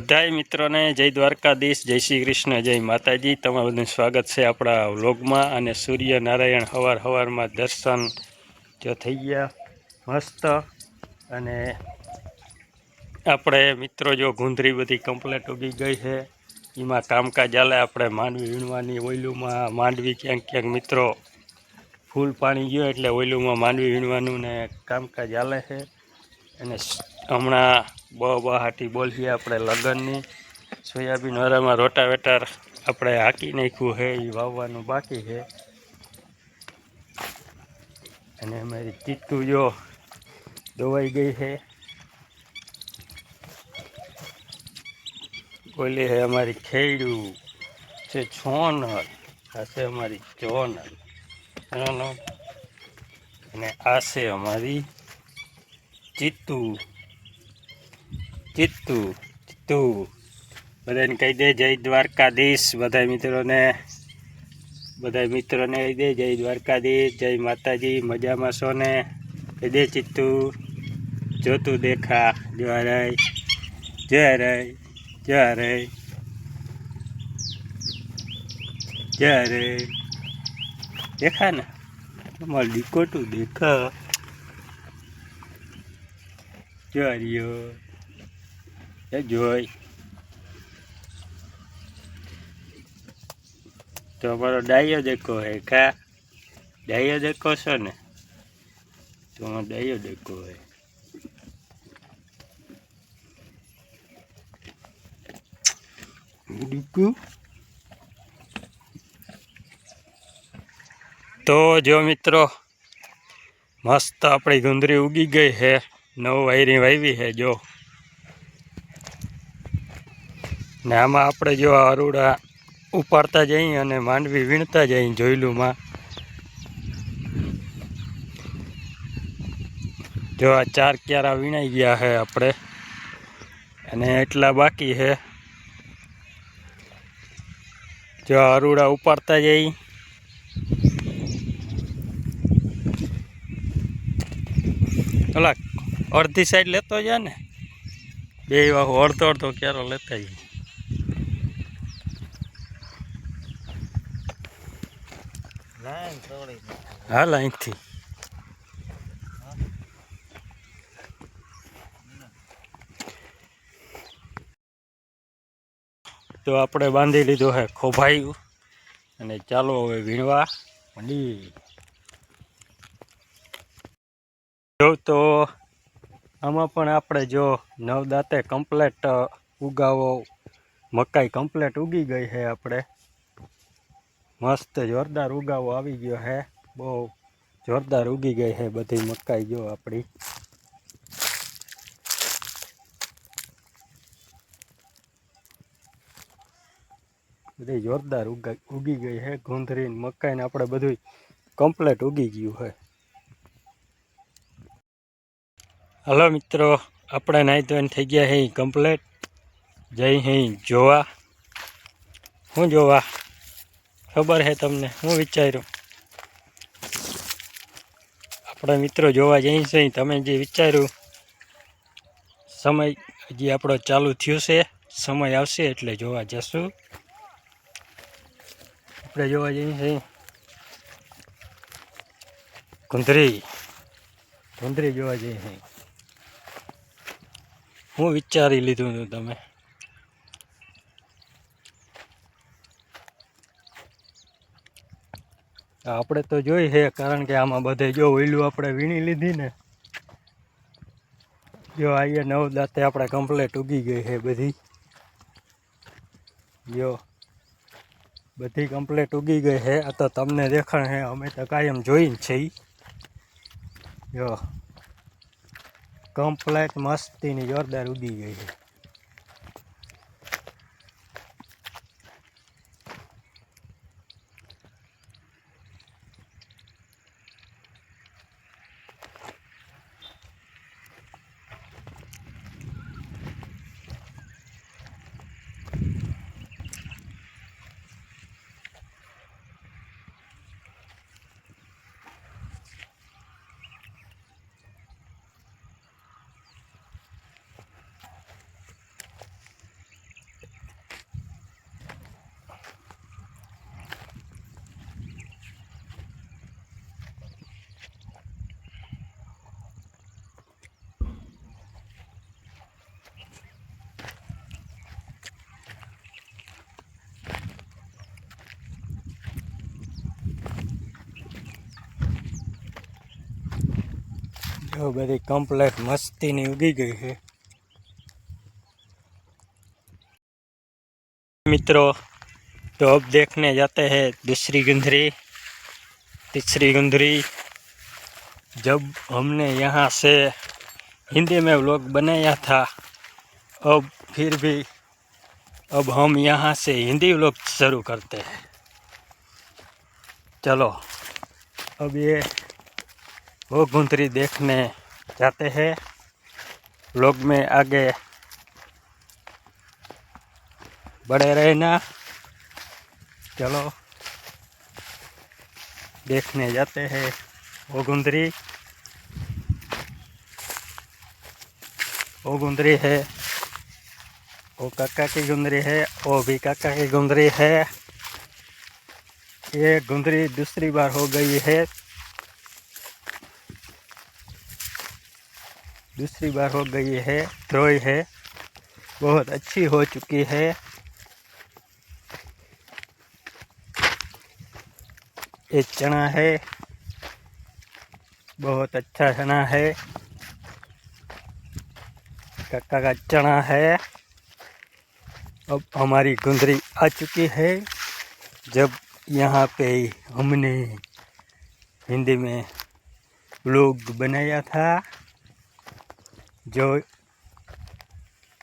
બધાય મિત્રોને જય દ્વારકાધીશ, જય શ્રી કૃષ્ણ, જય માતાજી. તમારું સ્વાગત છે આપણા વ્લોગમાં અને સૂર્યનારાયણ હવાર હવારમાં દર્શન જો થઈ ગયા મસ્ત. અને આપણે મિત્રો જો ગુંદરી બધી કમ્પ્લેટ ઉગી ગઈ છે. એમાં કામકાજ ચાલે આપણે માંડવી વીણવાની ઓયલુમાં માંડવી ક્યાંક ક્યાંક મિત્રો ફૂલ પાણી ગયો એટલે ઓયલુમાં માંડવી વીણવાનું ને કામકાજ ચાલે છે. અને હમણાં બહુ બહાટી બોલીએ આપણે લગ્નની. સોયાબીન વાળામાં રોટાવેટર આપણે હાકી નાખ્યું છે એ વાવવાનું બાકી છે. અને અમારી ચીટું જો દોવાઈ ગઈ છે. બોલી છે, અમારી ખેડું છે છોનલ આ છે અમારી ચોનલ. અને આ છે અમારી ચિત્તુ ચિત્તુ ચિત્તુ બધાને કહી દે જય દ્વારકાધીશ. બધા મિત્રોને બધા મિત્રોને કહી દે જય દ્વારકાધીશ, જય માતાજી, મજામાં છો ને? કહી દે ચિત્તુ જોતું દેખા. જય રે જય રે જય રે જય રે દેખા ને? અમારું દીકોટું દેખા. જોરિયો એ જોઈ તો અમારો ડાયો દેખો હે કા ડાયો દેખો છો ને તો અમારો ડાયો દેખો હે તો જો મિત્રો, મસ્ત આપણી ગુંદરી ઉગી ગઈ છે નવ વાયરી વાવી છે જો. ને આમાં આપણે જો અરુડા ઉપાડતા જઈએ અને માંડવી વીણતા જઈએ જોયલુંમાં. જો આ ચાર ક્યારા વીણાઈ ગયા છે આપણે, અને એટલા બાકી છે જો અરુડા ઉપાડતા જઈ ઓલા અડધી સાઈડ લેતો જાય ને. બે વાહુ, અડધો અડધો ક્યારો લેતા જઈએ. હાલ અહીંથી તો આપણે બાંધી લીધો હે ખોભાયું. અને ચાલો હવે વીણવા જો તો આમાં પણ આપણે જો નવદાતે કમ્પ્લેટ ઉગાવો, મકાઈ કમ્પ્લેટ ઉગી ગઈ છે આપણે. મસ્ત જોરદાર ઉગાવો આવી ગયો હે. બહુ જોરદાર ઉગી ગઈ હે બધી મકાઈ જો આપણી બધી જોરદાર ઉગા, ઉગી ગઈ હે ગુંદરી મકાઈને આપણે બધું કમ્પ્લેટ ઉગી ગયું હે. હલો મિત્રો આપણે નાહી ધોઈને થઈ ગયા હે કમ્પ્લેટ જઈ હે જોવા. શું જોવા? ખબર હે તમને? હું વિચાર્યું. આપણા મિત્રો જોવા જઈ છે તમે જે વિચાર્યું, સમય હજી આપણો ચાલુ થયો છે. સમય આવશે એટલે જોવા જશું. આપણે જોવા જઈએ છીએ કુંદરી. કુંદરી જોવા જઈએ છીએ હું વિચારી લીધું હતું તમે. આપણે તો જોઈ છે, કારણ કે આમાં બધે જો ઓઈલું આપણે વીણી લીધી ને, જો આઈએ નવ દાંતે આપણે કમ્પ્લેટ ઉગી ગઈ છે બધી. જો બધી કમ્પ્લેટ ઉગી ગઈ છે, આ તો તમને દેખાણ છે, અમે તો કાયમ જોઈને છીએ જો કમ્પ્લેટ મસ્તીની જોરદાર ઉગી ગઈ છે. જો બધી કમ્પ્લેટ મસ્તીની ઉગી ગઈ છે मित्रों तो अब देखने जाते हैं दूसरी गुंदरी तीसरी गुंदरी जब हमने यहाँ से हिंदी में व्लॉग बनाया था अब फिर भी अब हम यहाँ से हिंदी व्लॉग शुरू करते हैं चलो अब ये वो गुंदरी देखने जाते हैं। लोग में आगे बड़े रहना। चलो, देखने जाते हैं वो गुंदरी वो गुंदरी है वो काका की गुंदरी है वो भी काका की गुंदरी है। ये गुंदरी दूसरी बार हो गई है। दूसरी बार हो गई है ध्रोई है। बहुत अच्छी हो चुकी है। ये चना है। बहुत अच्छा चना है। कक्का का चना है। अब हमारी गुंदरी आ चुकी है। जब यहाँ पे हमने हिंदी में लोग बनाया था जो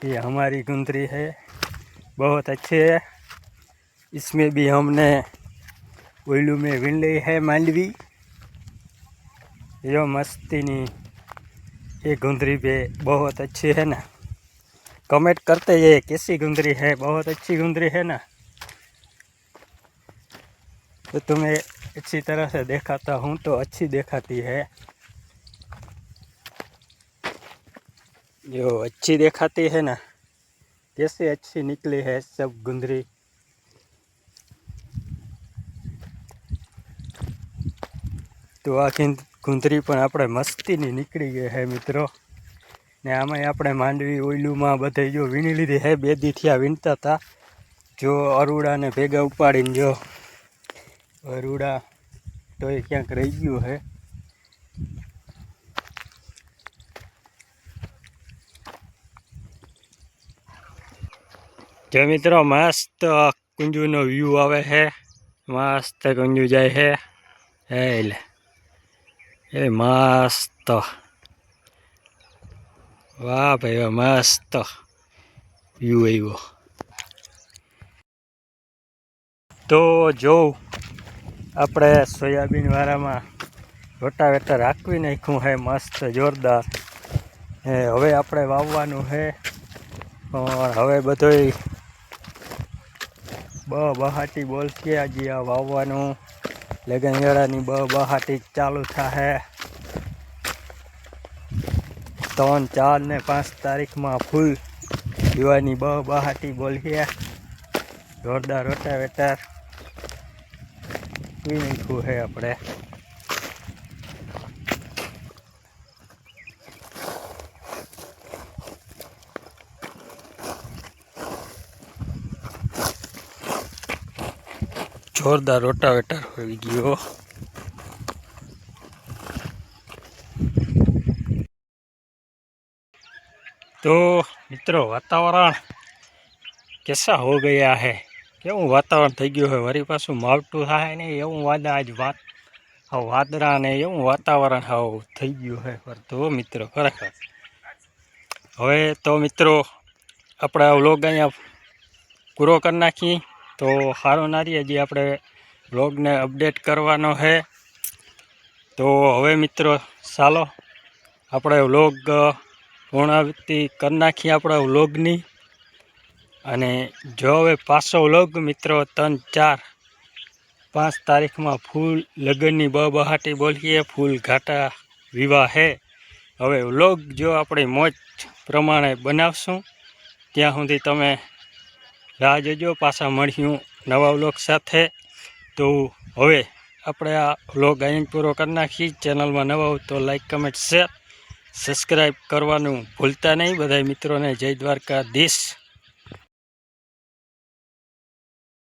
ये हमारी गुंदरी है, बहुत अच्छी है। इसमें भी हमने उल्लू में बिन ली है, मांडवी। यो मस्तीनी, ये गुंदरी पे बहुत अच्छी है ना। कमेंट करते ये कैसी गुंदरी है, बहुत अच्छी गुंदरी है ना। तो तुम्हें अच्छी तरह से देखाता हूँ तो अच्छी दिखाती है। जो अच्छी देखाती है ना कैसे अच्छी निकली है सब गुंदरी તો આખી ગુંદરી પણ આપણે મસ્તીની નીકળી ગઈ હે મિત્રો ને આમાંય આપણે માંડવી ઓયલુમાં બધે જો વીણી લીધી હે બે દીથી આ વીણતા હતા જો અરુડાને ભેગા ઉપાડીને જો અરુડા તો એ ક્યાંક રહી ગયું હે જો મિત્રો, મસ્ત કુંજુનો વ્યૂ આવે છે. મસ્ત કુંજુ જાય છે. હે લે એ મસ્ત. વાહ ભાઈ, વાહ, મસ્ત વ્યૂ આવ્યો. તો જોઉં આપણે સોયાબીન વાળામાં રોટાવેટર રાખવી નાખ્યું છે. મસ્ત જોરદાર. હવે આપણે વાવવાનું છે. પણ હવે બધોય બ બહાટી બોલતી આજે આ વાવવાનું. લગનગાળાની બ બહાટી ચાલુ થશે ત્રણ, ચાર ને પાંચ તારીખમાં ફૂલ યુવાની બ બહાટી બોલીએ જોરદાર રોટાવેટર. પી નાખ્યું છે આપણે. જોરદાર રોટાવેટર હોઈ ગયો. તો મિત્રો, વાતાવરણ કેસા હો ગયા હે? કેવું વાતાવરણ થઈ ગયું હોય વળી પાછું માવઠું થાય ને એવું વાદા આજ વાત હા વાદળા ને એવું વાતાવરણ હાવ થઈ ગયું હે. પર તો મિત્રો, ખરેખર. હવે તો મિત્રો, આપણે વ્લોગ અહીંયા પૂરો કરી નાખી તો સારો નારી હજી આપણે વ્લોગને અપડેટ કરવાનો છે તો હવે મિત્રો ચાલો આપણે વ્લોગ પૂર્ણાવૃત્તિ કરી નાખીએ આપણા વ્લોગની. અને જો હવે પાછો વ્લોગ મિત્રો ત્રણ ચાર પાંચ તારીખમાં ફૂલ લગ્નની બહાટી બોલીએ, ફૂલ ઘાટા વિવાહ હે. હવે વ્લોગ જો આપણે મોજ પ્રમાણે બનાવશું, ત્યાં સુધી તમે રાહ જોજો, પાછા મળ્યું નવા વ્લોગ સાથે. તો હવે આપણે આ વ્લોગ અહીં પૂરો કરી નાખી ચેનલમાં નવા હોય તો લાઈક, કમેન્ટ, શેર, સબસ્ક્રાઈબ કરવાનું ભૂલતા નહીં. બધા મિત્રોને જય દ્વારકાધીશ.